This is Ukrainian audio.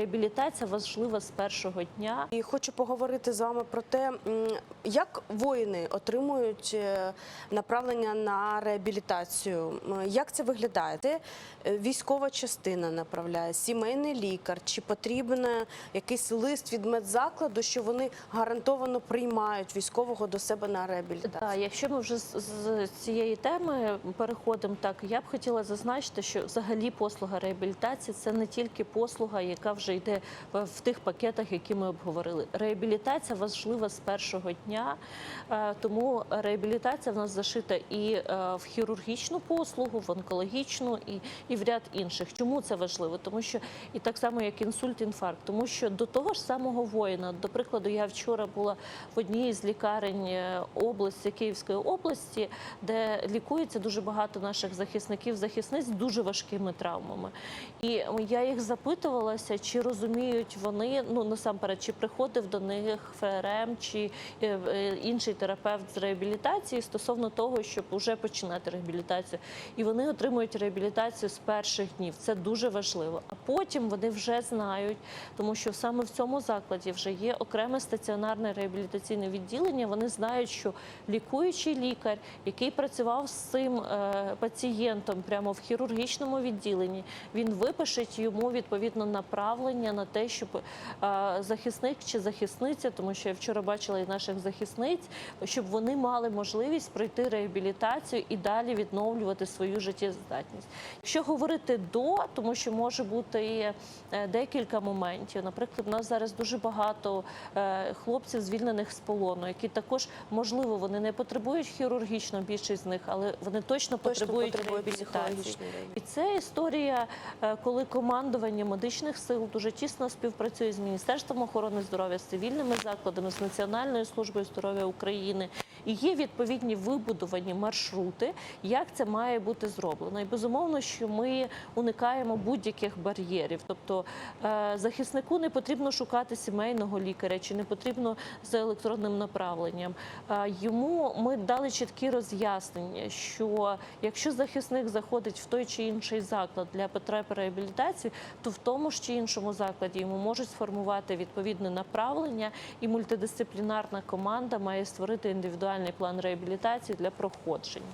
реабілітація важлива з першого дня. І хочу поговорити з вами про те, як воїни отримують е, направлення на реабілітацію. Як це виглядає? Це е, військова частина направляє, сімейний лікар. Чи потрібен якийсь лист від медзакладу, що вони гарантовано приймають військового до себе на реабілітацію? Так, якщо ми вже з, з цієї теми переходимо, так я б хотіла зазначити, що взагалі послуга реабілітації це не тільки послуга, яка вже йде в, в тих пакетах, які ми обговорили. Реабілітація важлива з першого дня, е, тому реабілітація в нас зашита і е, в хірургічну послугу, в онкологічну і, і в ряд інших. Чому це важливо? Тому що і так само, як інсульт, інфаркт, тому що до того ж самого воїна, до прикладу, я вчора була в одній з лікарень е, області Київської області, де лікується дуже багато наших захисників, захисниць з дуже важкими травмами. І я їх запитувалася, чи розуміють вони ну насамперед, чи приходив до них ФРМ чи е, е, інший терапевт з реабілітації стосовно того, щоб вже починати реабілітацію. І вони отримують реабілітацію з перших днів. Це дуже важливо. А потім вони вже знають, тому що саме в цьому закладі вже є окреме стаціонарне реабілітаційне відділення. Вони знають, що лікуючий лікар, який працював з цим е, пацієнтом прямо в хірургічному відділенні, він випише йому відповідно направлення на те, щоб захисник чи захисниця, тому що я вчора бачила і наших захисниць, щоб вони мали можливість пройти реабілітацію і далі відновлювати свою життєздатність. Якщо говорити до, тому що може бути і е, декілька моментів. Наприклад, у нас зараз дуже багато е, хлопців, звільнених з полону, які також можливо вони не потребують хірургічно більшість з них, але вони точно, потребують потребують реабілітації. І це історія, е, коли командування медичних сил дуже тісно співпрацює з Міністерством охорони здоров'я, з цивільними закладами, з Національною службою здоров'я України. І є відповідні вибудовані маршрути, як це має бути зроблено. І безумовно, що ми уникаємо будь-яких бар'єрів. Тобто е, захиснику не потрібно шукати сімейного лікаря, чи не потрібно за електронним направленням. Е, Йому ми дали чіткі роз'яснення, що якщо захисник заходить в той чи інший заклад для потреб реабілітації, то в тому ж чи іншому закладі йому можуть сформувати відповідне направлення, і мультидисциплінарна команда має створити індивідуальний план реабілітації для проходження.